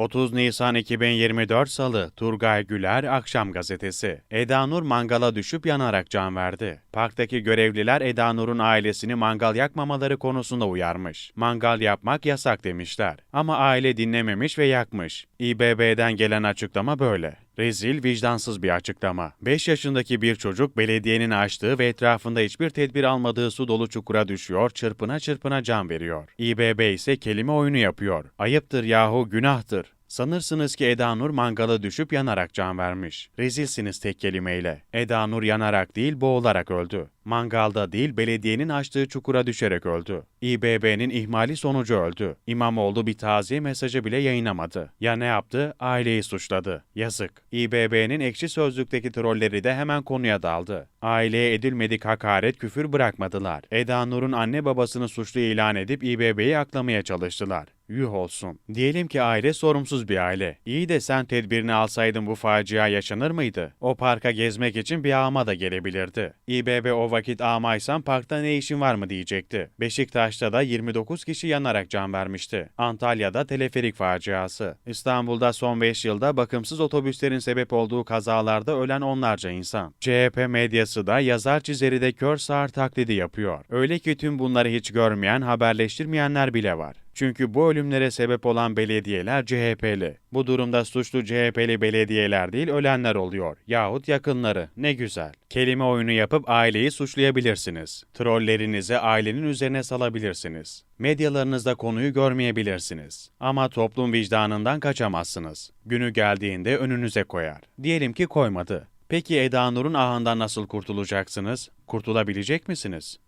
30 Nisan 2024 Salı Turgay Güler Akşam Gazetesi. Eda Nur mangala düşüp yanarak can verdi. Parktaki görevliler Eda Nur'un ailesini mangal yakmamaları konusunda uyarmış. Mangal yapmak yasak demişler. Ama aile dinlememiş ve yakmış. İBB'den gelen açıklama böyle. Rezil, vicdansız bir açıklama. 5 yaşındaki bir çocuk belediyenin açtığı ve etrafında hiçbir tedbir almadığı su dolu çukura düşüyor, çırpına çırpına can veriyor. İBB ise kelime oyunu yapıyor. Ayıptır yahu, günahtır. Sanırsınız ki Eda Nur mangala düşüp yanarak can vermiş. Rezilsiniz tek kelimeyle. Eda Nur yanarak değil boğularak öldü. Mangalda değil belediyenin açtığı çukura düşerek öldü. İBB'nin ihmali sonucu öldü. İmamoğlu bir taziye mesajı bile yayınlamadı. Ya ne yaptı? Aileyi suçladı. Yazık. İBB'nin ekşi sözlükteki trolleri de hemen konuya daldı. Aileye edilmedik hakaret küfür bırakmadılar. Eda Nur'un anne babasını suçlu ilan edip İBB'yi aklamaya çalıştılar. Yuh olsun. Diyelim ki aile sorumsuz bir aile. İyi de sen tedbirini alsaydın bu facia yaşanır mıydı? O parka gezmek için bir ağma da gelebilirdi. İBB o vakit ağmaysan parkta ne işin var mı diyecekti. Beşiktaş'ta da 29 kişi yanarak can vermişti. Antalya'da teleferik faciası. İstanbul'da son 5 yılda bakımsız otobüslerin sebep olduğu kazalarda ölen onlarca insan. CHP medyası da yazar çizeri de kör sağır taklidi yapıyor. Öyle ki tüm bunları hiç görmeyen, haberleştirmeyenler bile var. Çünkü bu ölümlere sebep olan belediyeler CHP'li. Bu durumda suçlu CHP'li belediyeler değil ölenler oluyor. Yahut yakınları. Ne güzel. Kelime oyunu yapıp aileyi suçlayabilirsiniz. Trollerinizi ailenin üzerine salabilirsiniz. Medyalarınızda konuyu görmeyebilirsiniz. Ama toplum vicdanından kaçamazsınız. Günü geldiğinde önünüze koyar. Diyelim ki koymadı. Peki Eda Nur'un ahından nasıl kurtulacaksınız? Kurtulabilecek misiniz?